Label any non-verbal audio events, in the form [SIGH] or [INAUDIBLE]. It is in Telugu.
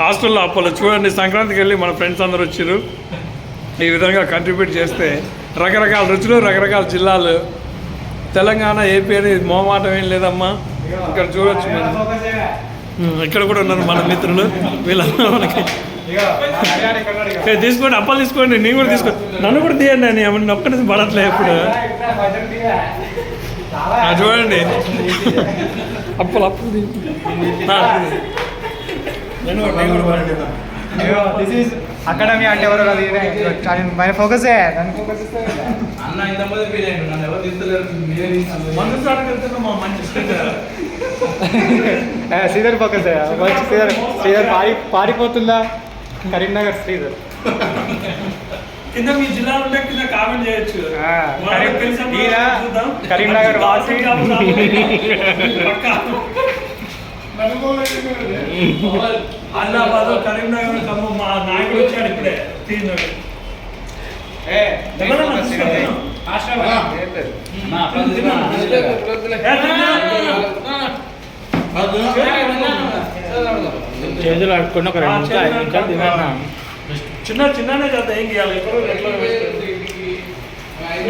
హాస్టల్లో అప్పలు చూడండి సంక్రాంతికి వెళ్ళి మన ఫ్రెండ్స్ అందరూ వచ్చారు ఈ విధంగా కంట్రిబ్యూట్ చేస్తే రకరకాల రుచులు రకరకాల జిల్లాలు. తెలంగాణ ఏపీ అనేది మోమాటం ఏం లేదమ్మా. ఇక్కడ చూడొచ్చు మనం ఇక్కడ కూడా ఉన్నారు మన మిత్రులు. వీళ్ళందరూ మనకి. తీసుకోండి అప్పాలు తీసుకోండి నేను కూడా తీసుకో నన్ను కూడా తీయండి అని అమ్మ నొక్కడి పడట్లే ఇప్పుడు ఆ, చూడండి. అప్పులు అప్పులు అకాడమీ అంటే ఎవరు కాదు మన ఫోకస్ అన్న ఇంతమంది ఫీల్ అయ్యిండు నన్ను ఎవరు తీస్తలేరు మీరే తీస్తున్నారు మందు [LAUGHS] సార్కి వెళ్తున్నా మా మంచి స్పీకర్. [LAUGHS] శ్రీధర్ ఫోకస్ మంచి శ్రీధర్ శ్రీధర్ పారి పారిపోతుందా కరీంనగర్ శ్రీధర్. కింద మీ ఉంటే కింద కామెంట్ చేయొచ్చు. కరీంనగర్ వాసి. [LAUGHS] పక్కా. కరీంనగర్ ఖమ్మం మా నాయకుడు వచ్చాడు ఇప్పుడే చేతులు ఒక చిన్న చిన్ననే కదా ఏం చేయాలి ఎక్కడో ఎట్లా